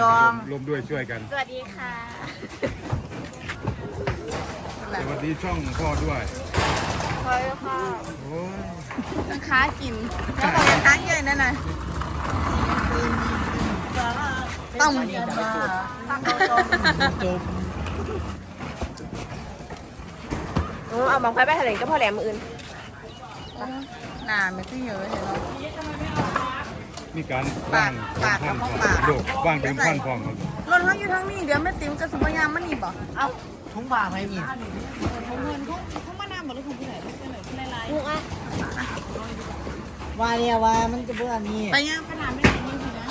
ยองรวมด้วยช่วยกัน สวัสดีค่ะ สวัสดีช่องพ่อด้วยพอยค่ะโอ้ยต้องค้ากินแล้วบอกอย่าค้าเยอะนั่นน่ะต้องเอาบางไฟไปแถลงก็พอแหลมมืออื่นหนาไม่ค่อยเยอะเลยเนาะ มีการว่างปากเป็นปากพันปากโดกว่างเป็นพันพร้อมกันรถเขาอยู่ทางนี้เดี๋ยวแม่ติ๋มกับสุภยามมันนี่บ่ถุงบ่าไม่มีมุกอะว่าเนี่ยว่ามันจะเบื่อนี่ไปย่างขนาดไม่ได้ยินสินะ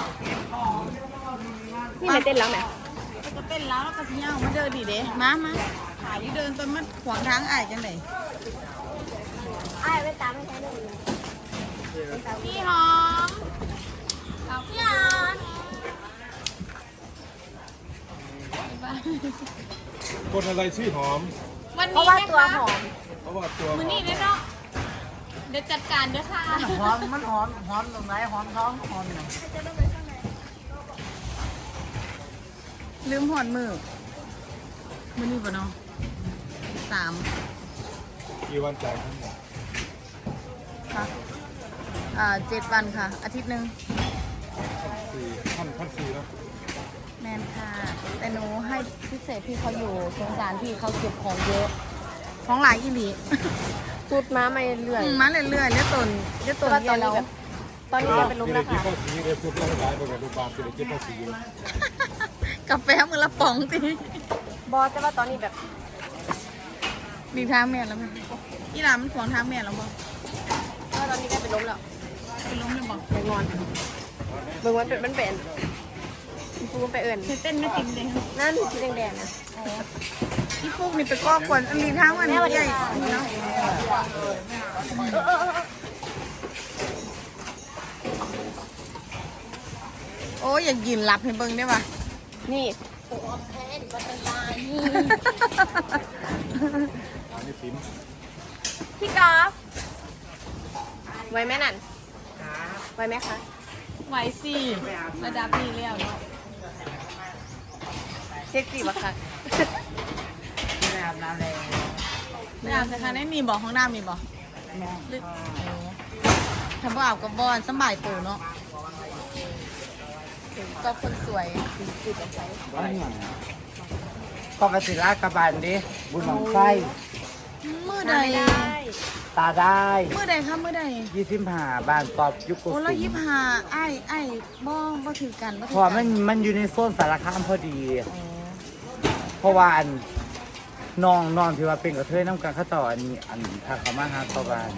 นี่ไม่เต้นแล้วไหมก็เต้นแล้วแล้วก็สิย่างมาเดินดิเด้มามาขาที่เดินจนมันขวางทางอ้ายจังไดไอ้ไปตามไม่ใช่เลยพี่หอมพี่หอม คนอะไรชื่อหอม วันเพราะนี้ว่านะตัวคะหอมเพราะว่าตัวหอมื้อมนี้เนาะเดี๋ยวจัดการเด้อค่ะหอมมันหอมหอมตรงไหนหอมท้องหอมไหนลืมหอนมือมื้อนี้บ่เนาะสามกี่วันจ่ายทั้งหมดค่ะอ่าเจ็ดวันค่ะ อาทิตย์หนึ่ง สี่พันพันสี่แล้วแมนค่ะ แต่หนูให้พิเศษพี่เขาอยู่สงสารพี่เขาเก็บของเยอะ ของหลายอีหลีสุดม้าไม่เรื่อยอืมมาเรื่อยๆเลี้ยตนเลี้ยตนแต่ว่าตเยอนอะนี้แล้วแบบตอนนี้จะเป็นลุกแล้วที่ค่ะเข้าสีเรียสุดแล้วหลายไปกับดูบาลที่ได้เก็บภาษีกาแฟมือละป๋องตีบอสแต่ว่าตอนนี้แบบมีทางแม่แล้วไหมอีหลามันขวางทางแม่แล้วบ่แต่ว่าตอนนี้ก็เป็นล้มแล้วเป็นล้มเลยบ่ไปงอน เบิ่งมันเป็นมันเป็นคุณครูไปเอื่นเคยเต้นไม่ติมเลยค่ะนั่นสีแดงๆนะพี่ฟุกนี่ไปก้อกวนอันนี้ทางมันใหญ่เนาะโอ้ยอยากยืนรับให้เบิ่งได้ปะนี่อันนี้สินพี่กอล์ฟไว้ไหมนั่นไว้ไหมคะ ไหวสิระดับนี้แล้วเนาะเซ็กซี่ปะคะไม่อาบน้ำเลยไม่อาบสักครั้งได้มีบอกห้องน้ำมีบอกลึกทำบ่อาบกับบอนสำบายตัวเนาะก็คนสวยก็กระสิลากระบาลดิบุญหนองไส้มือใดไม่ได้ ตาได้มือใดครับมือใดยี่สิบห้าบานตอบยุคกุโอ้สุแล้วยิบหาไอ้ไอ้บ่บ่ถือกันบ่ถืเพราะกัมันมันอยู่ในโซนสารคามพอดี อ๋อเพราะว่าอันน้องน้องที่ว่าเป็นกระเทยน้ำกันเข้าต่ออันนี้อันถ้าเขามาหาต่อบ้าน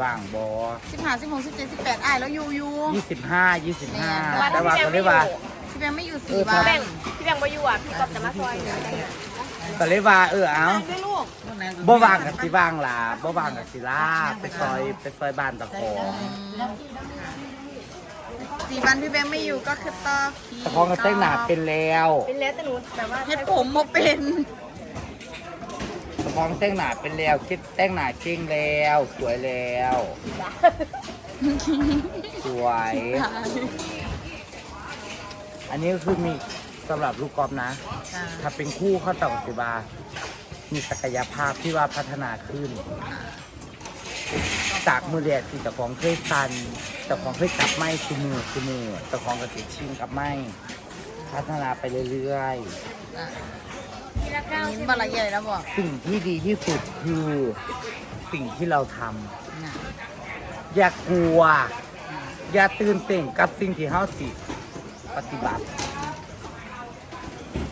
ว่างบอสิบห้าสิบหกสิบเจ็ดสิบแปดไอ้แล้วอยู่อยู่ยี่สิบห้ายี่สิบห้าแม่แต่ว่าก็เลยว่า พี่แบงค์ไม่อยู่เอสี่อ วันครับแบงค์พี่แบงค์มาอยู่อะพี่กอล์ฟจะมาซอยนะ ก็เลยว่าเออเอาได้ลูกบ่ว่างกับสิว่างล่ะบ่ว่างกับสิลาไปซอยไปซอยบ้านตะของสี่วันพี่แบงค์ไม่อยู่ก็คือต่อขี่ตะของกับแต่งหน้าเป็นแล้วเป็นแล้วแต่หนูแบบว่าเฮ็ดผมบ่เป็นตะของแต่งหน้าเป็นแล้วคิดแต่งหน้าเก่งแล้วสวยแล้ว สวย อันนี้ก็คือมี สำหรับลูกกอล์ฟนะ จ้าถ้าเป็นคู่เขาต่อสิบามีศักยภาพที่ว่าพัฒนาขึ้น จากมือแรกที่เจ้าของเคยสันเจ้าของเคยจับไม้ชูมือชูมือเจ้าของกระติชิงกับไม้พัฒนาไปเรื่อยจ้าทีละเก้านี่ใช่ไหมบาละใหญ่แล้วบอกๆ สิ่งที่ดีที่สุดคือสิ่งที่เราทำ น่ะอย่ากลัว อย่าตื่นเต้นกับสิ่งที่เฮาสิ ปฏิบัติ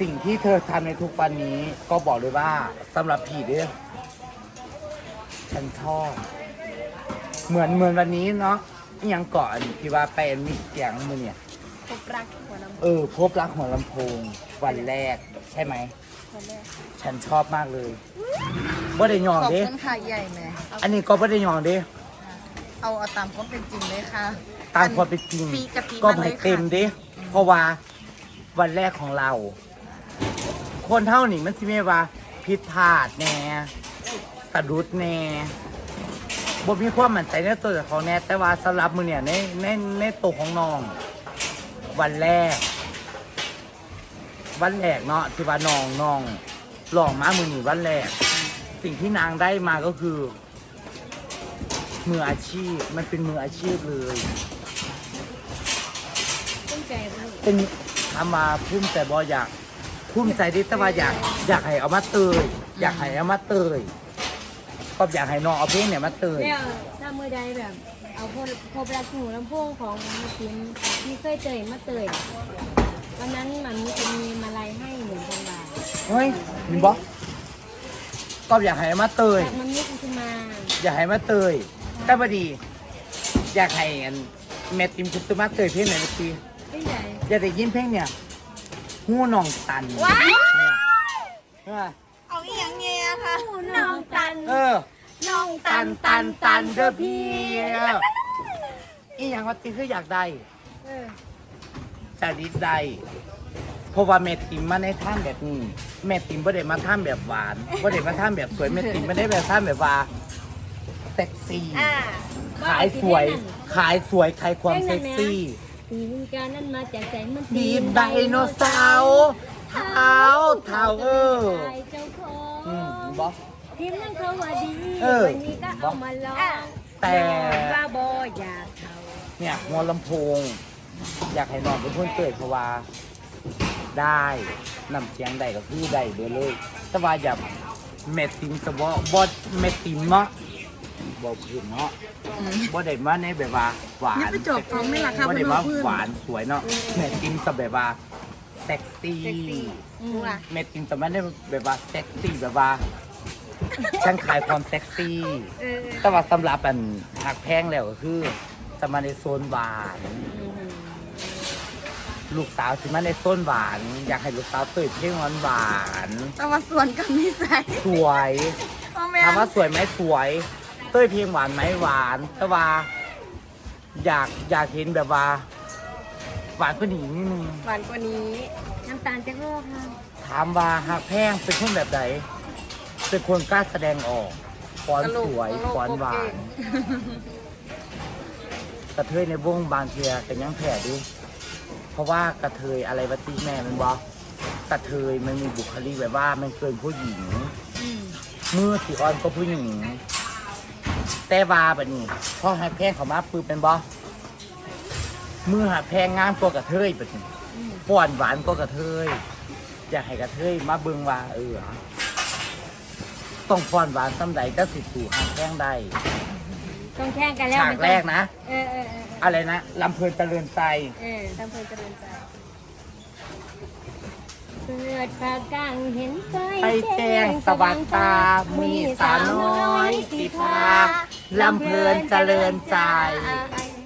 สิ่งที่เธอทำในทุกวันนี้ก็บอกเลยว่าสำหรับพี่เด้อฉันชอบ เหมือนเหมือนวันนี้เนาะอหยังก่อนที่ว่าไปมีเสียงมือเนี่ย พบรักหัวลำเออ พบรักหัวลำโพงวันแรก ใช่ไหม คนแรกฉันชอบมากเลยบ่ได้ยองขอบเด้ คุณค่ะใหญ่แม่อันนี้ก็บ่ได้ยองเด้ เอาเอาตามความเป็นจริงเลยค่ะตามความเป็นจริง ปีกะปิก็มาเลให้ยเต็มค่ะดิเพราะว่าวันแรกของเรา คนเท่านี้มันสิไม่ว่าผิดพลาดแน่สะดุดแน่บ่มีความมั่นใจในตัวเจ้าของแน่แต่ว่าสำหรับมือเนี่ยในในในตัวของน้อง วันแรก วันแรกเนาะที่ว่าน้องน้องลองมามือหนีวันแรก สิ่งที่นางได้มาก็คือ มืออาชีพมันเป็นมืออาชีพเลยตั้งใจพูดเป็นทำมาภูมิใจบออยาก ภูมิใจที่แต่ว่าอยากอยากให้เอามาเตยอยากให้เอามาเตยก็อยากให้น้องเอาเพลงเนี่ยมาเตยแล้วถ้ามือใดแบบ เอาพบพบรักหนูลำโพงของมากินที่เคยเตยมาเตยวันนั้นมันมีจะมีมาลัยให้หนึ่งพันบาทเฮ้ยมีบอก็อยากให้เอามาเตยแต่มันมิกขึ้นมาอยากให้มาเตยแต่พอดี อยากให้อันแม่ติมคุณตุมาเตยเพลงไหนนะพี่ไม่ใหญ่อยากได้ยินเพลงเนี่ย หูน้องตันว้าวเนี่ยเออเอาอีหยังเงี้ยค่ะน้องตันเออน้องตันตันตันเด้อพี่อีหยังว่าติคืออยากได้เออจะดิดได้เพราะว่าแม่ติมมาในท่ามแบบนี้ แม่ติมไม่ได้มาท่ามแบบหวานไม่ได้มาท่ามแบบสวยแม่ติมไม่ได้แบบท่ามแบบว่าเซ็กซี่ อ่าขายสวย ขายสวยขายความเซ็กซี่ ตีนกานั้นมาจากใจมันบีมไดโนเสาร์เท้าเท้าเออใจเจ้าของอืมบอกทีมนั่นเขาว่าดีเออวันนี้ก็เอามาลองแต่ว่าบออยากเขาเนี่ยหัวลำโพง อยากให้น้องเป็นคนเกิดเพราะว่าได้นำเสียงได้ก็คือได้เบอเลยแต่ว่าอย่าเม็ดติมจะบ่บ่เม็ดติมเนาะ บ่พื้นเนาะบ่ได้มาในแบบว่าหวานนี่ไปจบของไม่ราคาบ่บนได้โลมากพื้นหวานสวยเนาะเม็ดติมจะแบบว่าเซ็กซี่อืมเม็ดติมจะไม่ได้แบบว่าเซ็กซี่แบบว่าฉันขายความเซ็กซี่เออแต่ว่าสำหรับอันหักแพงแล้วก็คือจะมาในโซนหวานลูกสาวสิมาในโซนหวาน อยากให้ลูกสาวเปิดเพลงหวานหวานๆแต่ว่าส่วนกันไม่ใส่สวยพ่อแม่ถามว่าสวยไหมสวย เต้ยเพลงหวานไหมหวานแต่ว่า อยากอยากเห็นแบบว่า หวานกว่านี้นิดนึงหวานกว่านี้ น้ำตาลจะโลกค่ะถามว่าหักแพงเป็นคนแบบไหนเป็นคนกล้าแสดงออกฟ้อนสวยฟ้อนหวานกระเทยในวงบางเทียกันยังแผ่ดิเพราะว่ากระเทยอะไรวะตีแม่มันบอกกระเทยมันมีบุคลิกแบบว่ามันเกินผู้หญิงมือสีอ่อนก็ผู้หญิง แต่ว่าแบบนี้พอหักแพงเขามาปืนเป็นบอมือหักแพงงามกว่ากระเทยแบบนี้ฟ้อนหวานกว่ากระเทยอยากให้กระเทยมาเบิ่งว่าเออต้องฟ้อนหวานซ้ำใดก็สิสู่หักแพงได้ต้องแข่งกันแล้วฉากแรกนะเออเออเอออะไรนะลำเพลินเจริญใจเออตำเพลินเจริญใจเปิดปากกังเห็นไฟไปแจ้งสว่างตา มีสาวน้อยสีพา ลำเพลินเจริญใจ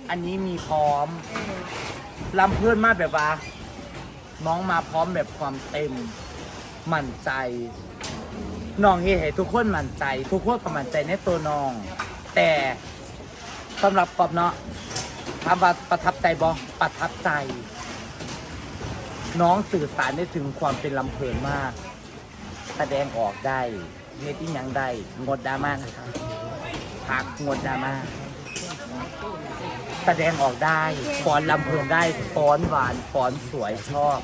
อันนี้มีพร้อมลำเพลินมากแบบว่า น้องมาพร้อมแบบความเต็มมั่นใจน้องเฮ็ดให้ทุกคนมั่นใจ ทุกคนก็มั่นใจในตัวน้อง แต่สำหรับกอบเนาะถามว่าประทับใจบอประทับใจ น้องสื่อสารได้ถึงความเป็นลำเพลินมาก แสดงออกได้เนติ้งยังได้งดดราม่านะครับ พักงดดราม่าแสดงออกได้ฟ้อนลำเพลินได้ฟ้อนหวานฟ้อนสวยชอบ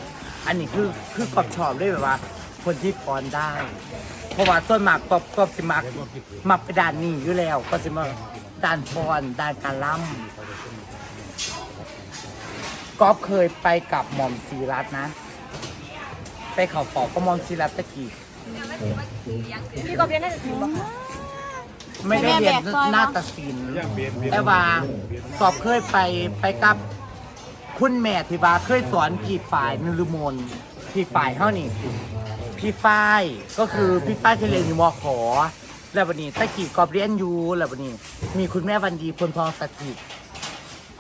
อันนี้คือคือกอบชอบด้วยแบบว่า คนที่ฟ้อนได้ เพราะว่าส่วนมากกอบกอบสิมักมักไปด้านนี้อยู่แล้ว ก็สิมาด้านฟ้อนด้านการล่ำกอบเคยไปกับหม่อมศรีรัตน์นะ ไปเขาปอกก็หม่อมศรีรัตน์ตะกี้พี่กบเรียนน่าจะถึงบอกค่ะ ไม่ได้เรียนนาฏศิลป์ย่างเบียนเบียนแต่ว่าสอบเคยไปไปกับคุณแม่ที่ว่าเคยสอนพี่ฝ่ายนรุมนพี่ฝ่ายเท่านี่พี่ฝ้ายก็คือพี่ฝ้ายที่เรียนอยู่มขอแล้ววันนี้ตะกี้กอบเรียนอยู่แล้ววันนี้ มีคุณแม่วันดีพลทองสถิต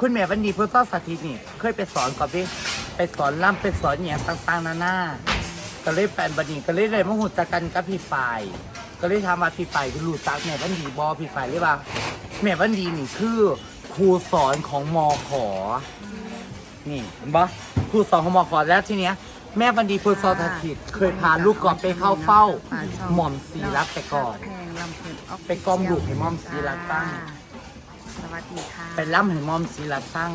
คุณแม่วันดีพลทองสถิตนี่เคยไปสอนกอบดิไปสอนล่ำไปสอนอย่างต่างๆนานาก็เลยแปลนบันนี้ก็เลยเลยมาหูจักกันกับพี่ฝ่าย ก็เลยถามว่าพี่ฝ่ายคือรู้จักแม่วันดีบอพี่ฝ่ายเลยว่า แม่วันดีนี่คือครูสอนของมอขอ นี่เห็นปะครูสอนของมอขอแล้วทีเนี้ย แม่วันดีพูดซอสถิตเคยพาลูกกอบไปเข้าเฝ้า หม่อมศรีรัตน์แต่ก่อน แพงลำเพลินออฟไปกอมลูกให้หม่อมศรีรัตน์ตั้ง สวัสดีค่ะ ไปล่ำให้หม่อมศรีรัตน์ตั้ง